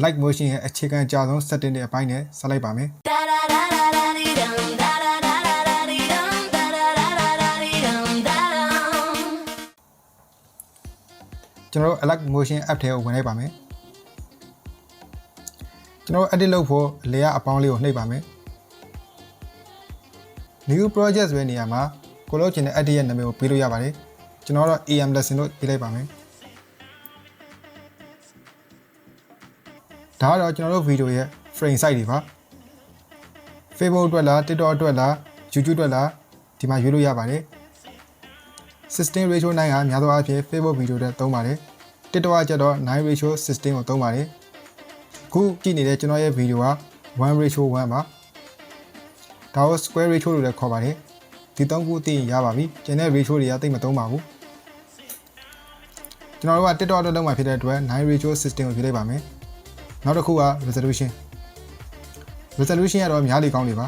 Light Motion ရဲ့အခြေခံအကြဆုံး setting တွေအပိုင်းနဲ့ဆက်လိုက်ပါမယ် Da da da da da dee dum da da da da da dee dum da da da da da dee dum da dum ကျွန်တော်တို့ Light Motion app ထဲကိုဝင်လိုက်ပါမယ်ကျွန်တော်တို့ edit လုပ်ဖို့လေယာအပေါင်းလေးကိုနှိပ်ပါမယ် new project ဆိုတဲ့နေရာမှာကိုလို့ချင်တဲ့ edit ရဲ့နာမည်ကိုပေးလို့ရပါတယ်ကျွန်တော်တို့ AM lesson လို့ပေးလိုက်ပါမယ် ဒါကတော့ကျွန်တော်တို့ဗီဒီယိုရဲ့ frame size တွေပါ Facebook အတွက်လား TikTok အတွက်လား YouTube အတွက်လားဒီမှာရွေးလို့ရပါတယ်16 ratio 9ကများသောအားဖြင့် Facebook ဗီဒီယိုတွေသုံးပါတယ် TikTok ကကျတော့9 ratio 16ကိုသုံးပါတယ်အခုကြည့်နေတဲ့ကျွန်တော်ရဲ့ဗီဒီယိုက1 ratio 1ပါဒါကို square ratio လို့လည်းခေါ်ပါတယ်ဒီသုံးခုသိရင်ရပါပြီကျန်တဲ့ ratio တွေကသိပ်မသုံးပါဘူးကျွန်တော်တို့က TikTok အတွက်လုပ်မှာဖြစ်တဲ့အတွက်9 ratio 16ကိုပြလိုက်ပါမယ် နောက်တစ်ခုက resolution resolution ကတော့များလေကောင်းနေပါ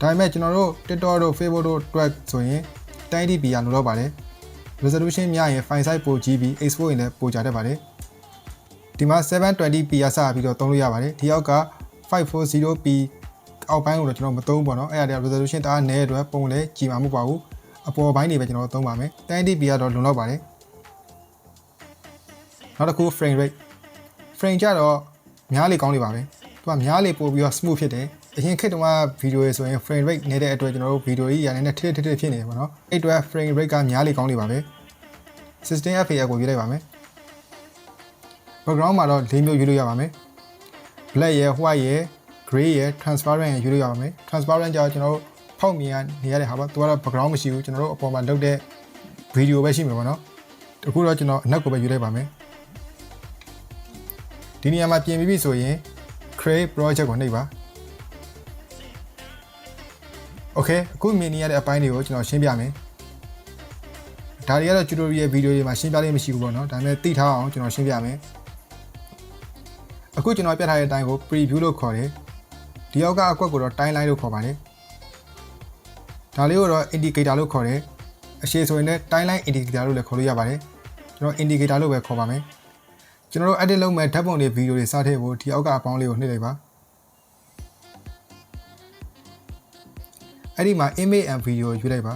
ဒါပေမဲ့ကျွန်တော်တို့ TikTok တို့ Facebook တို့အတွက်ဆိုရင် 1080p ရလို့တော့ပါတယ် resolution များရင် file size ပိုကြီးပြီး export ရင်လည်းပိုကြတတ်ပါတယ်ဒီမှာ 720p ရစပြီးတော့သုံးလို့ရပါတယ်ဒီအောက်က 540p အောက်ပိုင်းကိုတော့ကျွန်တော်မသုံးဘူးပေါ့နော်အဲ့ဒါတွေက resolution တအားနည်းတဲ့အတွက်ပုံလည်းကြည်မှာမဟုတ်ပါဘူးအပေါ်ပိုင်းတွေပဲကျွန်တော်သုံးပါမယ် 1080p ကတော့လုံလောက်ပါတယ်နောက်တစ်ခု frame rate frame ကြတော့ များလေကောင်းနေပါပဲသူကများလေပို့ပြီးတော့ smooth ဖြစ်တယ်အရင်ခေတ်တုန်းကဗီဒီယိုရေဆိုရင် frame rate နေတဲ့အတွက်ကျွန်တော်တို့ဗီဒီယိုကြီးရနေတဲ့ထစ်ထစ်ထစ်ဖြစ်နေတယ်ပေါ့နော်အဲ့အတွက် frame rate ကများလေကောင်းနေပါပဲ16 fps ကိုရွေးလိုက်ပါမယ် background မှာတော့၄မျိုးရွေးလို့ရပါမယ် black ရယ် white ရယ် gray ရယ် transparent ရယ်ရွေးလို့ရပါမယ် transparent ကြောင့်ကျွန်တော်တို့ဖောက်မြင်ရနေရတဲ့ဟာပါသူကတော့ background မရှိဘူးကျွန်တော်တို့အပေါ်မှာလုပ်တဲ့ဗီဒီယိုပဲရှိမှာပေါ့နော်အခုတော့ကျွန်တော်အနက်ကိုပဲရွေးလိုက်ပါမယ် ဒီနေရာမှာပြင်ပြီးပြီဆိုရင် create project ကိုနှိပ်ပါ okay အခုမြင်နေရတဲ့အပိုင်းတွေကိုကျွန်တော်ရှင်းပြမယ်ဒါတွေကတော့ tutorial video တွေမှာရှင်းပြလေးမရှိဘူးပေါ့နော်ဒါပေမဲ့သိထားအောင်ကျွန်တော်ရှင်းပြမယ်အခုကျွန်တော်ပြထားတဲ့အတိုင်းကို preview လို့ခေါ်တယ်ဒီအောက်ကအကွက်ကိုတော့ timeline လို့ခေါ်ပါတယ်ဒါလေးကိုတော့ indicator လို့ခေါ်တယ်အရှိဆိုရင်လည်း timeline indicator လို့လည်းခေါ်လို့ရပါတယ်ကျွန်တော် indicator လို့ပဲခေါ်ပါမယ် ကျွန်တော်တို့ edit လုပ်မဲ့ဓာတ်ပုံတွေ video တွေစထည့်ဖို့ဒီအောက်ကအပေါင်းလေးကိုနှိပ်လိုက်ပါအဲ့ဒီမှာ image and video ရွေးလိုက်ပါ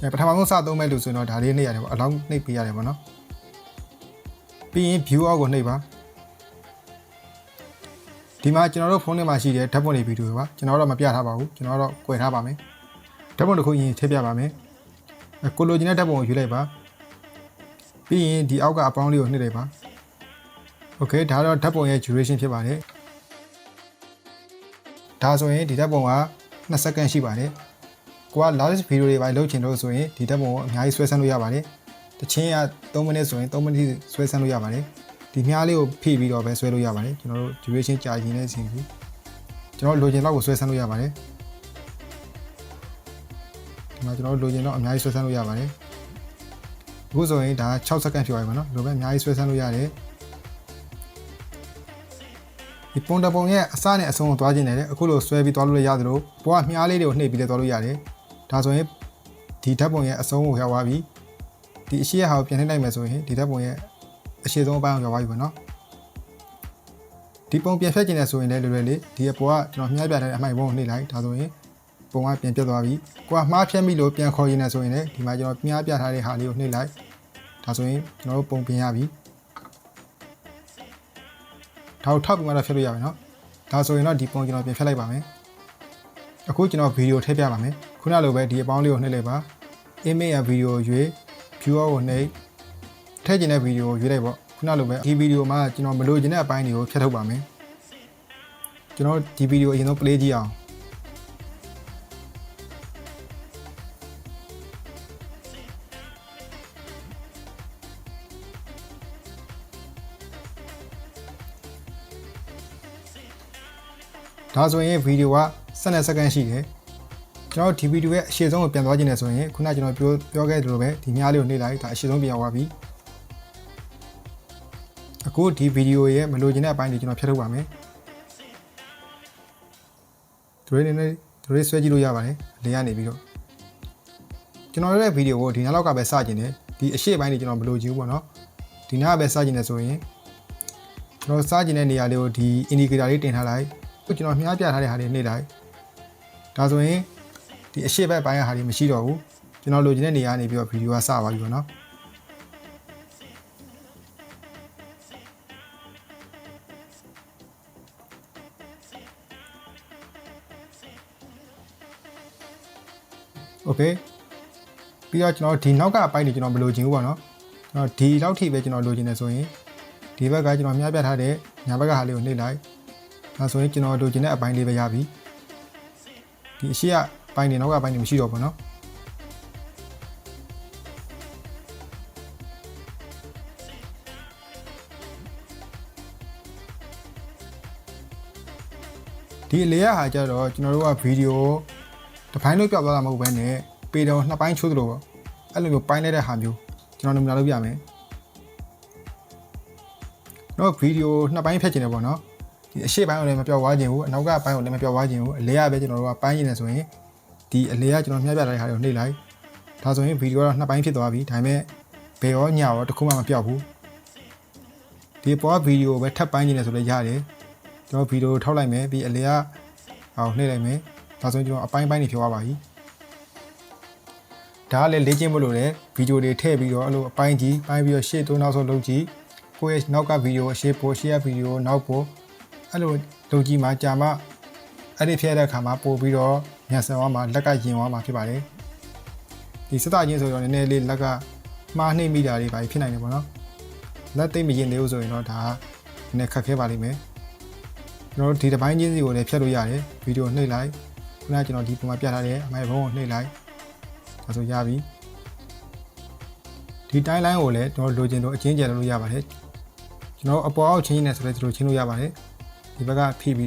အဲပထမဆုံးစသုံးမဲ့လို့ဆိုရင်တော့ဒါလေးနှိပ်ရတယ်ပေါ့အလောင်းနှိပ်ပေးရတယ်ပေါ့နော်ပြီးရင် view အောက်ကိုနှိပ်ပါဒီမှာကျွန်တော်တို့ဖုန်းထဲမှာရှိတဲ့ဓာတ်ပုံတွေဗီဒီယိုပါကျွန်တော်တော့မပြထားပါဘူးကျွန်တော်တော့꿰ထားပါမယ်ဓာတ်ပုံတစ်ခုရင်ထည့်ပြပါမယ်အဲကိုလိုချင်တဲ့ဓာတ်ပုံကိုယူလိုက်ပါ ပြီးရင်ဒီအောက်ကအပေါင်းလေးကိုနှိပ်လိုက်ပါโอเคဒါတော့ဓာတ်ပုံရဲ့ duration ဖြစ်ပါတယ်ဒါဆိုရင်ဒီဓာတ်ပုံက2စက္ကန့်ရှိပါတယ်ကိုက large video တွေပိုင်းလုပ်ချင်လို့ဆိုရင်ဒီဓာတ်ပုံကိုအများကြီးဆွဲဆန်းလို့ရပါတယ်တချင်းက3မိနစ်ဆိုရင်3မိနစ်ဆွဲဆန်းလို့ရပါတယ်ဒီမြားလေးကိုဖိပြီးတော့ပဲဆွဲလို့ရပါတယ်ကျွန်တော်တို့ duration ကြာရင်လည်းအချိန်ကြီးကျွန်တော်လိုချင်တော့ကိုဆွဲဆန်းလို့ရပါတယ်ဒီမှာကျွန်တော်တို့လိုချင်တော့အများကြီးဆွဲဆန်းလို့ရပါတယ် အခုဆိုရင်ဒါ6စက္ကန့်ဖြစ်သွားပြီပေါ့နော်လိုပဲအများကြီးဆွဲဆန်းလို့ရတယ်ဒီပုံတပုံရဲ့အစနဲ့အဆုံးကိုသွားခြင်းတယ်အခုလိုဆွဲပြီးသွားလို့ရသလိုဘောကမြားလေးတွေကိုနှိပ်ပြီးလည်းသွားလို့ရတယ်ဒါဆိုရင်ဒီဓာတ်ပုံရဲ့အဆုံးကိုရောက်သွားပြီဒီအရှိရဟာကိုပြန်နှိပ်လိုက်မယ်ဆိုရင်ဒီဓာတ်ပုံရဲ့အရှိဆုံးအပိုင်းကိုရောက်သွားပြီပေါ့နော်ဒီပုံပြန်ဖြတ်ခြင်းနဲ့ဆိုရင်လည်းလွယ်လွယ်လေးဒီအပေါ်ကကျွန်တော်မြားပြတဲ့အမိုက်ပုံကိုနှိပ်လိုက်ဒါဆိုရင် ပုံကပြန်ပြတ်သွားပြီကိုကမှားဖြတ်မိလို့ပြန်ခေါ်ရင်လည်းဆိုရင်လည်းဒီမှာကျွန်တော်မြားပြထားတဲ့ဟာလေးကိုနှိပ်လိုက်ဒါဆိုရင်ကျွန်တော်တို့ပုံပြင်ရပြီဒါကိုထောက်ပြီးမှတော့ဖြတ်လို့ရမယ်နော်ဒါဆိုရင်တော့ဒီပုံကျွန်တော်ပြန်ဖြတ်လိုက်ပါမယ်အခုကျွန်တော်ဗီဒီယိုထည့်ပြပါမယ်ခုနလိုပဲဒီအပေါင်းလေးကိုနှိပ်လိုက်ပါ image ရဗီဒီယိုရွေး viewer ကိုနှိပ်ထည့်ကျင်တဲ့ဗီဒီယိုကိုရွေးလိုက်ပေါ့ခုနလိုပဲဒီဗီဒီယိုမှာကျွန်တော်မလိုချင်တဲ့အပိုင်းတွေကိုဖြတ်ထုတ်ပါမယ်ကျွန်တော်ဒီဗီဒီယိုအရင်ဆုံး play ကြည့်အောင် ဒါဆိုရင်ဗီဒီယိုက12စက္ကန့်ရှိတယ်ကျွန်တော်ဒီဗီဒီယိုရဲ့အရှေ့ဆုံးကိုပြန်သွားခြင်းနဲ့ဆိုရင်ခုနကျွန်တော်ပြောပြောခဲ့သလိုပဲဒီမြားလေးကိုနှိပ်လိုက်ဒါအရှေ့ဆုံးပြန်သွားပြီအခုဒီဗီဒီယိုရဲ့မလိုချင်တဲ့အပိုင်းတွေကျွန်တော်ဖြတ်ထုတ်ပါမယ်ဒရေနေနေဒရေဆွဲကြည့်လို့ရပါတယ်လေကနေပြီးတော့ကျွန်တော်ရဲ့ဗီဒီယိုကိုဒီနောက်လောက်ကပဲစကျင်တယ်ဒီအရှေ့ပိုင်းတွေကျွန်တော်မလိုချင်ဘူးပေါ့နော်ဒီနားကပဲစကျင်တယ်ဆိုရင်ကျွန်တော်စားကျင်တဲ့နေရာလေးကိုဒီ indicator လေးတင်ထားလိုက်အ ခုကျွန်တော်မြားပြထားတဲ့ဟာလေးနှိပ်လိုက်ဒါဆိုရင်ဒီအရှိဘက်ပိုင်းကဟာလေးမရှိတော့ဘူးကျွန်တော်လိုချင်တဲ့နေရာကနေပြီးတော့ဗီဒီယိုကစပါပြီပေါ့နော် โอเคပြီးတော့ကျွန်တော်ဒီနောက်ကအပိုင်းတွေကျွန်တော်မလိုချင်ဘူးပေါ့နော်ကျွန်တော်ဒီလောက်ထိပဲကျွန်တော်လိုချင်တယ်ဆိုရင်ဒီဘက်ကကျွန်တော်မြားပြထားတဲ့ညာဘက်ကဟာလေးကိုနှိပ်လိုက် ဒါဆိုရင်ကျွန်တော်လိုချင်တဲ့အပိုင်းလေးပဲရပြီဒီအရှိကအပိုင်းတွေနောက်ကအပိုင်းတွေမရှိတော့ဘူးနော်ဒီအလေရဟာကြတော့ကျွန်တော်တို့ကဗီဒီယိုတစ်ပိုင်းလို့ပြောက်သွားတာမဟုတ်ဘဲနဲ့ပေတော်နှစ်ပိုင်းချိုးသလိုပေါ့အဲ့လိုမျိုးပိုင်းလိုက်တဲ့ဟာမျိုးကျွန်တော်နမူနာလုပ်ပြမယ်တော့ဗီဒီယိုနှစ်ပိုင်းဖြတ်ချင်တယ်ပေါ့နော် ဒီအရှိပိုင်းကိုလည်းမပြောက်သွားခြင်းဘူးအနောက်ကပိုင်းကိုလည်းမပြောက်သွားခြင်းဘူးအလဲရပဲကျွန်တော်တို့ကပိုင်းနေတယ်ဆိုရင်ဒီအလဲရကျွန်တော်မျှပြထားတဲ့ဟာတွေကိုနှိပ်လိုက်ဒါဆိုရင်ဗီဒီယိုကတော့နှစ်ပိုင်းဖြစ်သွားပြီဒါပေမဲ့ဘယ်ရောညရောတစ်ခုမှမပြောက်ဘူးဒီပေါ်ဗီဒီယိုပဲထပ်ပိုင်းနေတယ်ဆိုလည်းရတယ်ကျွန်တော်ဗီဒီယိုထောက်လိုက်မယ်ပြီးအလဲရအောင်နှိပ်လိုက်မယ်ဒါဆိုရင်ကျွန်တော်အပိုင်းပိုင်းနေဖြောသွားပါပြီဒါကလည်းလေ့ကျင့်ဖို့လိုတယ်ဗီဒီယိုတွေထည့်ပြီးတော့အဲ့လိုအပိုင်းကြီးပိုင်းပြီးတော့ရှေ့သုံးနောက်ဆုံးလုပ်ကြည့်ကိုယ့်ရဲ့နောက်ကဗီဒီယိုအရှေ့ပိုရှေ့ရဗီဒီယိုနောက်ပို အဲ့လိုလုပ်ကြည့်မှကြာမှအဲ့ဒီဖြည့်တဲ့အခါမှာပို့ပြီးတော့ညဆန်သွားမှလက်ကရင်သွားမှဖြစ်ပါတယ်ဒီစသချင်းဆိုတော့နည်းနည်းလေးလက်ကမှားနှိမ့်မိတာတွေပါဖြစ်နိုင်တယ်ပေါ့နော်လက်သိမ့်မရင်သေးဘူးဆိုရင်တော့ဒါကနည်းနည်းခက်ခဲပါလိမ့်မယ်ကျွန်တော်တို့ဒီတစ်ပိုင်းချင်းစီကိုလည်းဖြတ်လို့ရတယ်ဗီဒီယိုနှိပ်လိုက်ခုနကကျွန်တော်ဒီပုံမှာပြထားတဲ့အမိုင်ဘုံကိုနှိပ်လိုက်ဒါဆိုရပြီဒီတိုင်းလိုင်းကိုလည်းကျွန်တော်လိုချင်တော့အချင်းကျယ်လုပ်လို့ရပါတယ်ကျွန်တော်အပေါ်အောက်ချင်းနေဆိုလည်းဒီလိုချင်းလို့ရပါတယ် ဒီဘက်ကဖိပြီးတော့